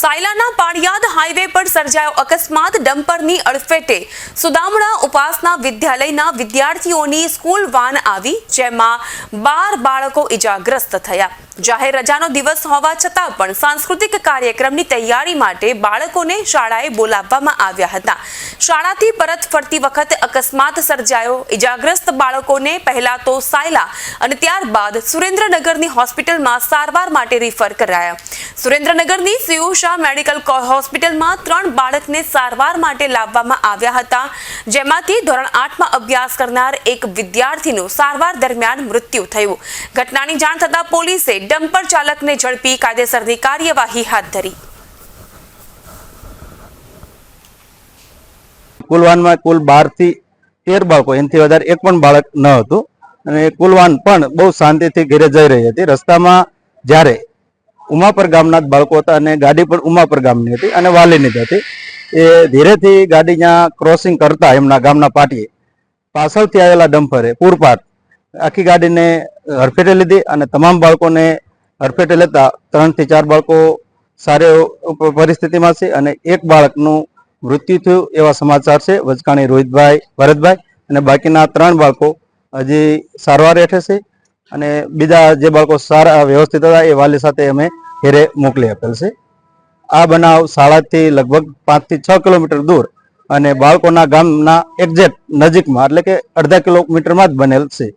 સાયલાના Paliyad highway પર સર્જાયો અકસ્માત. ડમ્પરની અડફેટે સુદામડા ઉપાસના વિદ્યાલયના વિદ્યાર્થીઓની સ્કૂલ વાન આવી, જેમાં બાર બાળકો ઇજાગ્રસ્ત થયા. જાહેર રજાનો દિવસ હોવા છતાં પણ સાંસ્કૃતિક કાર્યક્રમની તૈયારી માટે બાળકોને શાળાએ બોલાવવામાં આવ્યા હતા. શાળાથી પરત ફરતી વખતે અકસ્માત સર્જાયો. ઇજાગ્રસ્ત બાળકોને પહેલા તો સાયલા અને ત્યારબાદ સુરેન્દ્રનગરની હોસ્પિટલમાં સારવાર માટે રિફર કરાયા. સુરેન્દ્રનગરની સીયુ શાહ મેડિકલ હોસ્પિટલમાં ત્રણ બાળકને સારવાર માટે લાવવામાં આવ્યા હતા, જેમાંથી ધોરણ આઠમાં અભ્યાસ કરનાર એક વિદ્યાર્થીનું સારવાર દરમિયાન મૃત્યુ થયું. ઘટનાની જાણ થતાં પોલીસે ડમ્પર ચાલકને ઝડપી કાયદેસરની કાર્યવાહી હાથ ધરી. કુલ વાનમાં કુલ બારથી તેર બાળકો, એનાથી વધારે એક પણ બાળક ન હતું. અને કુલ વાન પણ બહુ શાંતિથી ઘરે જઈ રહી હતી. રસ્તામાં જ્યારે ઉમાપર ગામના જ બાળકો હતા અને ગાડી પણ ઉમાપર ગામની હતી અને વાલીની જ હતી. એ ધીરેથી ગાડી ત્યાં ક્રોસિંગ કરતા એમના ગામના પાટીએ. પાછળથી આવેલા ડમ્પરે પૂરપાટ આખી ગાડીને હરફેટે લીધી અને તમામ બાળકોને હરફેટે લેતા ત્રણથી ચાર બાળકો સારી પરિસ્થિતિમાં છે અને એક બાળકનું મૃત્યુ થયું એવા સમાચાર છે. વચકાણી રોહિતભાઈ, ભરતભાઈ અને બાકીના ત્રણ બાળકો હજી સારવાર હેઠે છે. અને બીજા જે બાળકો સારા વ્યવસ્થિત હતા, એ વાલી સાથે અમે ઘેરે મોકલી આપેલ છે. આ બનાવ શાળાથી લગભગ પાંચથી છ કિલોમીટર દૂર અને બાળકોના ગામના એક્ઝેક્ટ નજીકમાં, એટલે કે અડધા કિલોમીટરમાં જ બનેલ છે.